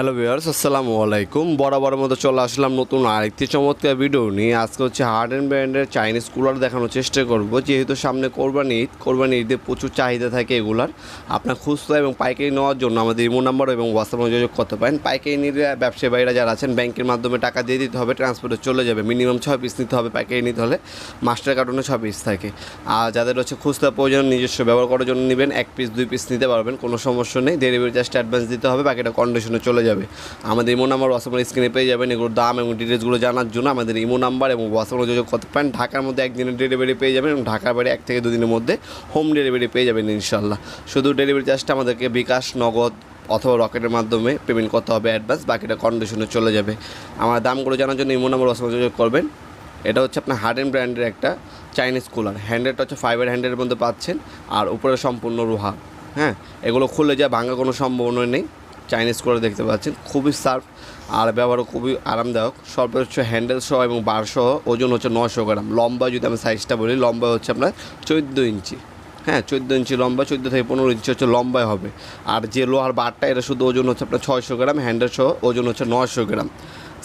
Hello viewers, আসসালামু আলাইকুম। বরাবর মতো চলে আসলাম নতুন আরেকটি চমৎকার ভিডিও নিয়ে। আজকে হচ্ছে হার্ড অ্যান্ড ব্র্যান্ডের চাইনিজ কুলার দেখানোর চেষ্টা করব। যেহেতু সামনে কোরবানি ঈদ, কোরবানি ঈদে প্রচুর চাহিদা থাকে এগুলার। আপনার খুচরা এবং পাইকারি নেওয়ার জন্য আমাদের ইমো নাম্বার এবং হোয়াটসঅ্যাপ যোগাযোগ করতে পারেন। পাইকারি নিলে ব্যবসায়ী যারা আছেন, ব্যাংকের মাধ্যমে টাকা দিয়ে দিতে হবে ট্রান্সপোর্টে চলে যাবে। মিনিমাম ছয় পিস নিতে হবে, পাইকারি নিতে হলে। মাস্টার কার্টুনে ছয় পিস থাকে। আর যাদের হচ্ছে খুচরা প্রয়োজন, নিজস্ব ব্যবহার করার জন্য নেবেন, এক পিস দুই পিস নিতে পারবেন, কোনো সমস্যা নেই। ডেলিভারি চার্জটা অ্যাডভান্স দিতে হবে, বাকিটা কন্ডিশনে চলে যাবে। আমাদের ইমো নাম্বার হোয়াটসঅ্যাপের স্ক্রিনে পেয়ে যাবেন। এগুলোর দাম এবং ডিটেলসগুলো জানার জন্য আমাদের ইমো নাম্বার এবং হোয়াটসঅ্যাপে যোগাযোগ করতে পারেন। ঢাকার মধ্যে একদিনের ডেলিভারি পেয়ে যাবেন এবং ঢাকার বাইরে এক থেকে দুদিনের মধ্যে হোম ডেলিভারি পেয়ে যাবেন ইনশাল্লাহ শুধু ডেলিভারি চার্জটা আমাদেরকে বিকাশ, নগদ অথবা রকেটের মাধ্যমে পেমেন্ট করতে হবে অ্যাডভান্স বাকিটা কন্ডিশনে চলে যাবে। আমার দামগুলো জানার জন্য ইমো নাম্বার হোয়াটসঅ্যাপে যোগাযোগ করবেন। এটা হচ্ছে আপনার হার্ড অ্যান্ড ব্র্যান্ডের একটা চাইনিজ কুলার হ্যান্ডেলটা হচ্ছে ফাইবার হ্যান্ডেলের মধ্যে পাচ্ছেন। আর উপরে সম্পূর্ণ রোহা। হ্যাঁ এগুলো খুলে যায় ভাঙা কোনো সম্ভাবনা নেই। চাইনিজ করে দেখতে পাচ্ছেন। খুবই সার্ফ আর ব্যবহারও খুবই আরামদায়ক। সর্বোচ্চ হ্যান্ডেল সহ এবং বার সহ। ওজন হচ্ছে নশো গ্রাম। লম্বা যদি আমি সাইজটা বলি, লম্বা হচ্ছে আপনার চোদ্দ ইঞ্চি। হ্যাঁ চোদ্দ ইঞ্চি লম্বা, চোদ্দ থেকে পনেরো ইঞ্চি হচ্ছে লম্বায় হবে। আর যে লোহার বারটা এটা শুধু ওজন হচ্ছে আপনার ছয়শো গ্রাম হ্যান্ডেল সহ ওজন হচ্ছে নশো গ্রাম।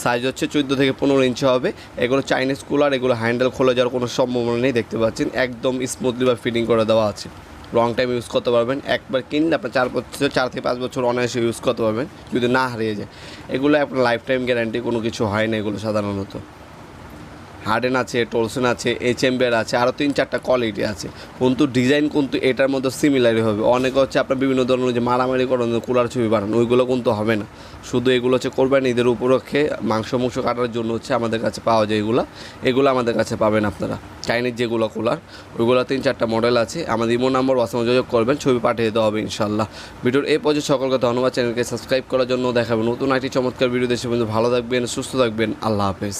সাইজ হচ্ছে চোদ্দ থেকে পনেরো ইঞ্চি হবে। এগুলো চাইনিজ কুলার এগুলো হ্যান্ডেল খোলা যাওয়ার কোনো সম্ভাবনা নেই, দেখতে পাচ্ছেন। একদম স্মুথলি বা ফিটিং করে দেওয়া আছে। লং টাইম ইউজ করতে পারবেন। একবার কিনলে আপনার চার বছর চার থেকে পাঁচ বছর অনায়াসে ইউজ করতে পারবেন, যদি না হারিয়ে যায়। এগুলো আপনার লাইফ টাইম গ্যারান্টি কোনো কিছু হয় না এগুলো সাধারণত। হার্ডেন আছে টোলসন আছে এইচ এমবের আছে আরও তিন চারটা কোয়ালিটি আছে। কিন্তু ডিজাইন কিন্তু এটার মধ্যে সিমিলারই হবে। অনেকে হচ্ছে আপনার বিভিন্ন ধরনের যে মারামারি করেন, কুলার ছবি বানান, ওইগুলো কিন্তু হবে না। শুধু এগুলো হচ্ছে করবেন ঈদের উপলক্ষে মাংস মাংস কাটার জন্য হচ্ছে আমাদের কাছে পাওয়া যায় এগুলো। এগুলো আমাদের কাছে পাবেন আপনারা। চাইনিজ যেগুলো কুলার, ওইগুলো তিন চারটা মডেল আছে। আমাদের ইমো নাম্বার হোয়াটসঅ্যাপ যোগাযোগ করবেন, ছবি পাঠিয়ে দেওয়া হবে ইনশাল্লাহ ভিডিওর এই পর্যন্ত সকলকে ধন্যবাদ। চ্যানেলকে সাবস্ক্রাইব করার জন্য দেখাবেন নতুন একটি চমৎকার ভিডিও দেশে বন্ধু ভালো থাকবেন, সুস্থ থাকবেন। আল্লাহ হাফেজ।